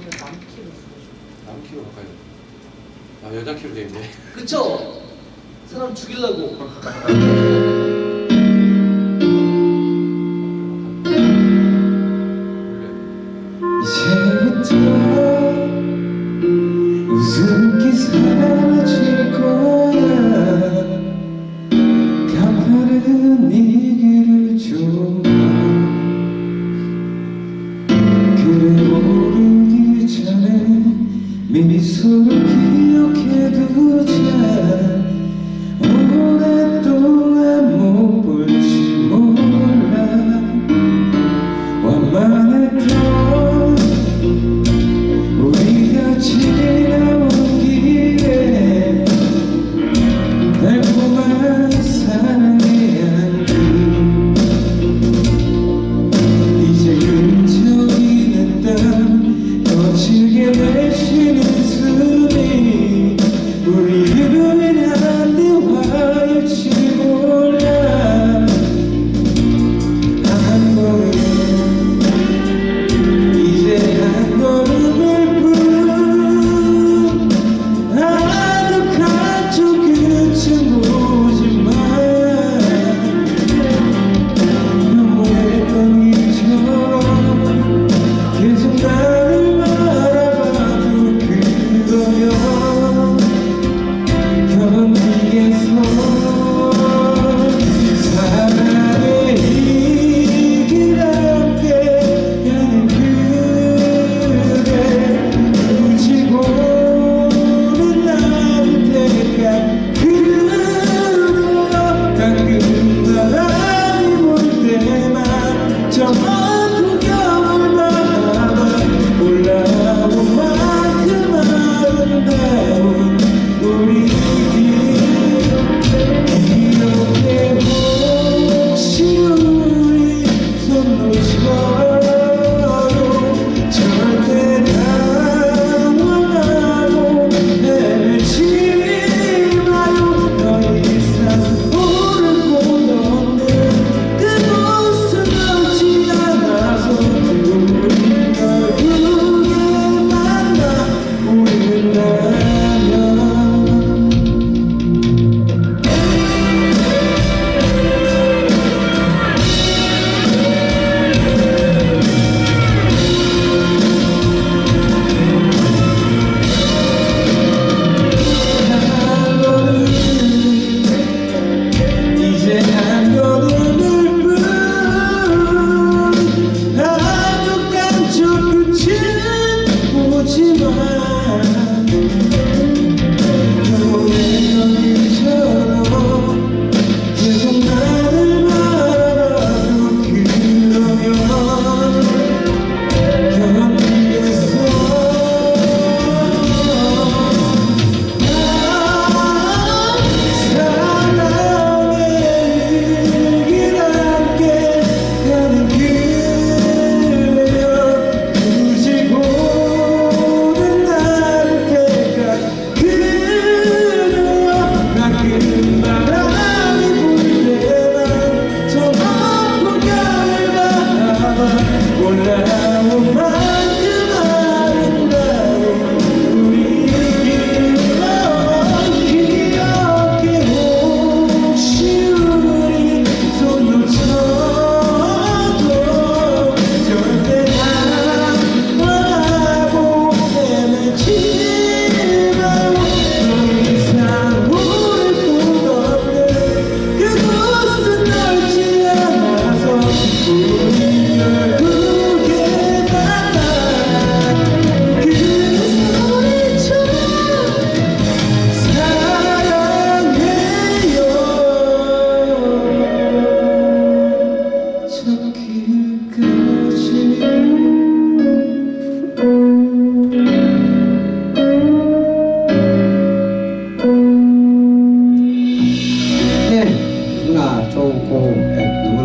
저는 남키로 쓰고 남 키로 가까이. 아 여자 키로 돼 있네. 그쵸? 사람 죽이려고. 미소를 기억해두자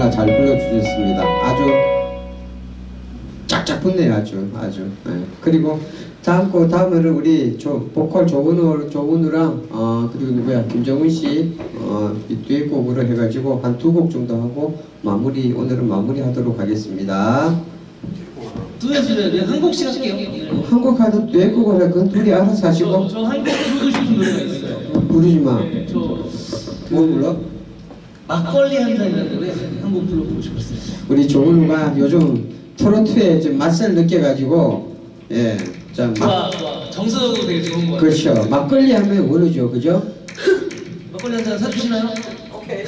네, 누구나 잘 불러주셨습니다. 아주 짝짝 붙네요, 아주 아주. 네. 그리고 다음 곡 다음에는 우리 조, 보컬 조은우 조은우랑 어 그리고 누구야 김정은 씨어이 듀엣곡으로 해가지고 한 두 곡 정도 하고 마무리 오늘은 마무리하도록 하겠습니다. 어, 듀엣을 한. 한국 가도 뇌곡을 해. 그건 둘이 알아서 저, 하시고 저 한곡 부르고 싶은 노래가 있어요. 부르지 마. 네, 저 뭐 불러? 막걸리 한 잔이라는 노래 한곡 불러보고 싶었어요. 우리 조은우가 요즘 트로트에 좀 맛을 느껴가지고 예, 자 막, 좋아, 좋아. 정서적으로 되게 좋은 거 같아요. 그렇죠. 막걸리 하면 원우죠, 그죠? 막걸리 한 잔 사주시나요? 이거에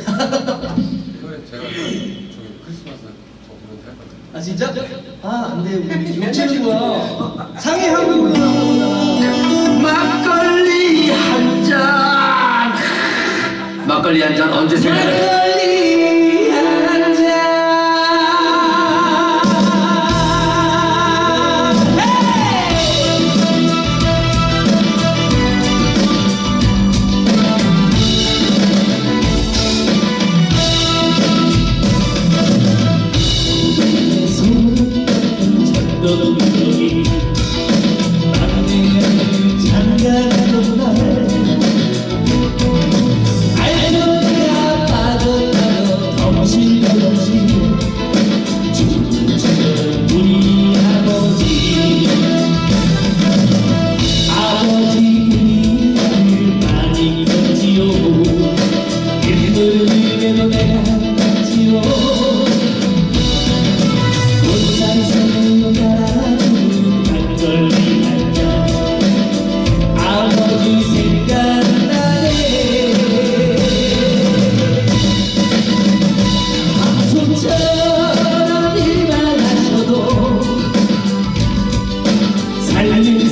제가 저기 크리스마스 저 보면 될것 같아요. 아 진짜? 아 안돼 우리 거야. 상해 한국 올라가는 막걸리 한 잔 막걸리 한 잔 언제 생각해? 살림살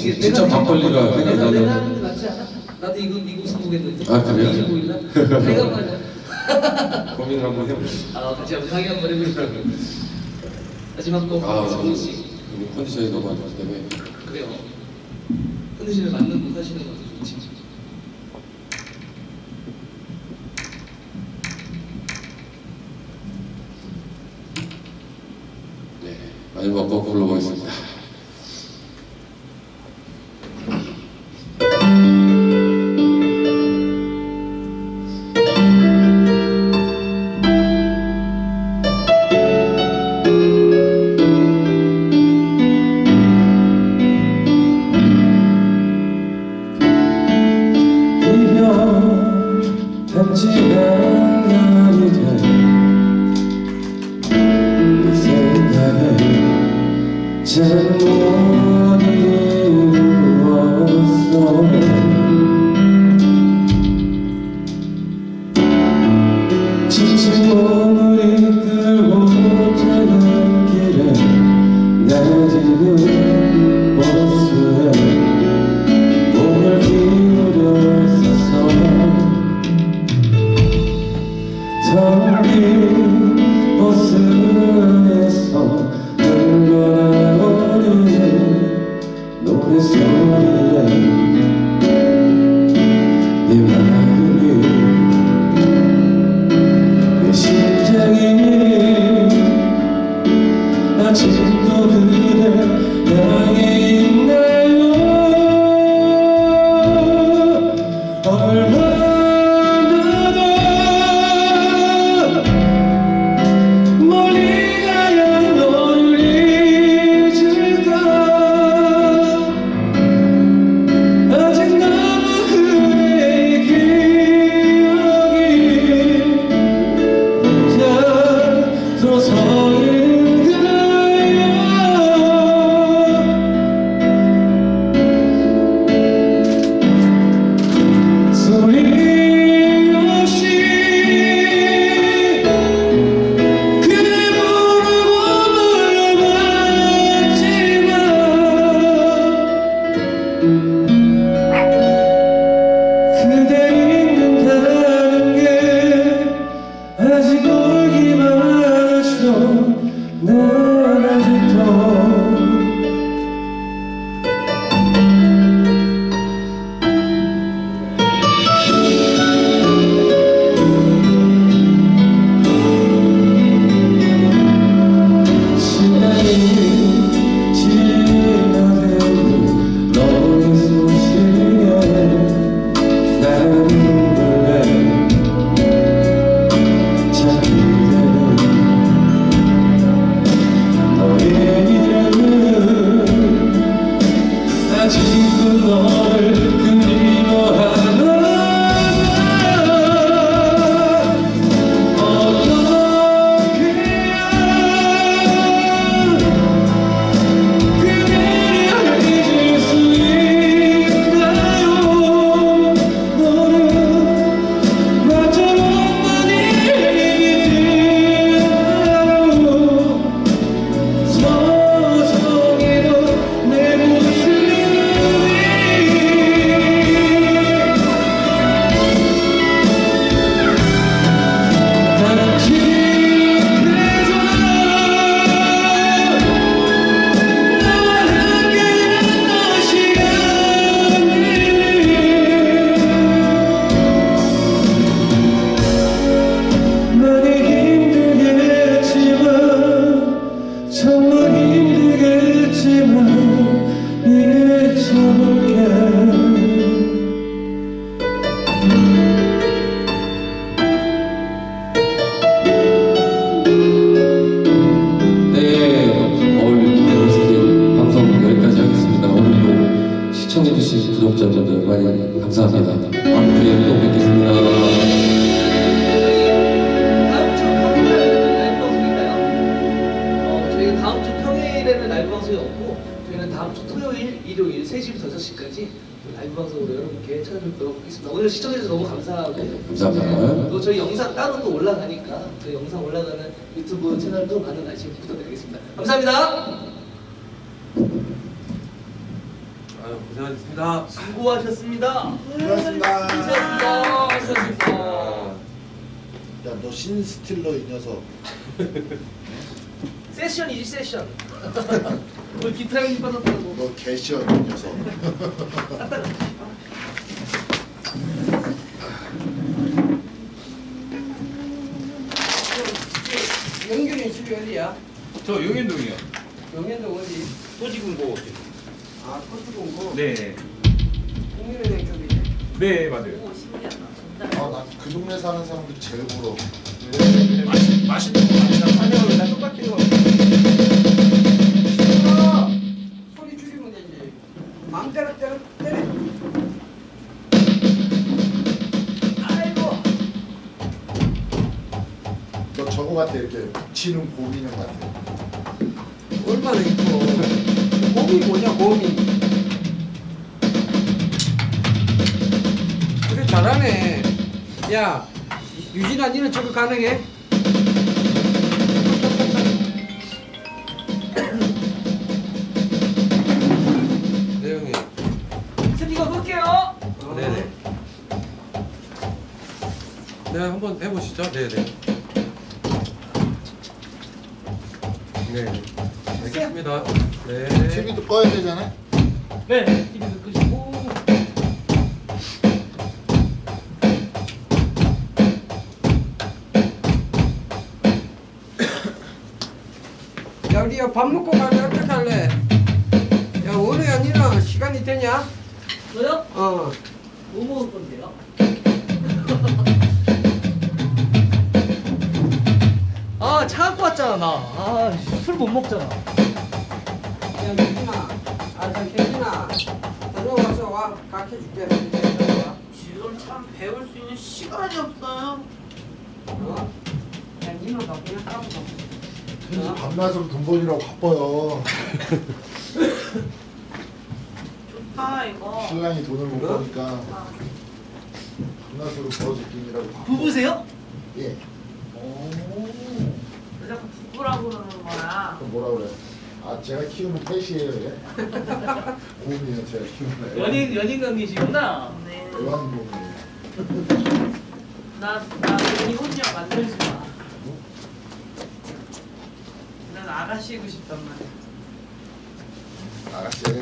아이고 진짜 막걸리가 내가 내가 생각나는 하는 게 낫지 않아? 나도 이거 미국 선곡했는데. 아, 그래요? 25일 날. 내가 말이야. 고민을 한번 해보시죠. 아 같이 한번 상의 한번 해보시라고. 마지막 곡 아, 정훈 씨. 우리 컨디션이 너무 안 좋기 때문에 그래요. 컨디션에 맞는 곡 하시는 것도 좋지. 네, 마지막 곡 불러보겠습니다. 다음 주 토요일, 일요일 3시부터 6시까지 라이브 방송으로 여러분께 찾아뵙도록 하겠습니다. 오늘 시청해주셔서 너무 감사하고 감사합니다. 또 저희 영상 따로 또 올라가니까 저희 영상 올라가는 유튜브 채널도 많은 관심 부탁드리겠습니다. 감사합니다. 아유 고생하셨습니다. 수고하셨습니다. 수고하셨습니다. 수고하셨습니다. 수고하셨습니다. 야, 너 신스틸러 이 녀석. 세션이지 세션. 오늘 기타 연습 받았다고. 너 개시연 이 녀석. 영균이 집이 어디야? 저 용현동이요. 영현동 어디? 토지군고. 아 코스공고 네. 국민은행 쪽이지 네, 맞아요. 아, 나그 동네 사는 사람들 제일 부러워. 맛있, 맛있는 거 많잖아. 아니요 나 똑같아요 같아, 이렇게 치는 곰 인형 같아. 얼마나 이뻐. 곰이 뭐냐 곰이. 그래 잘하네. 야 유진아 니는 저거 가능해? 네 형님. 스피커 끌게요. 어, 네네. 네 한번 해보시죠. 네네 네. 알겠습니다. 네. TV도 꺼야 되잖아. 네, TV도 끄시고. 야 우리 밥 먹고 가면 어떻게 할래? 야 오늘 아니라 시간이 되냐? 저요? 어 뭐 먹을 건데요? 아, 차 갖고 왔잖아, 나. 아, 술 못 먹잖아. 야 유진아 아저 혜진아 다녀와서 와 가르쳐줄게 지금 참 배울 수 있는 시간이 없어요. 어? 야 니는 가 그냥 따라가 현지 밤낮으로 돈 벌이라고 바빠요. 좋다 이거. 신랑이 돈을 못 버니까 밤낮으로 벌어지기라고 바빠. 부부세요? 예. 왜 자꾸 부부라고 그러는 거야? 그럼 뭐라 그래? 아 제가 키우는 펫이에요, 얘. 곰이에요, 제가 키우는 애. 연인, 연인 관계시구나. 네. 애완곰이에요. 나, 나 이혼녀 만들지 마. 난 아가씨고 싶단 말이야. 아가씨는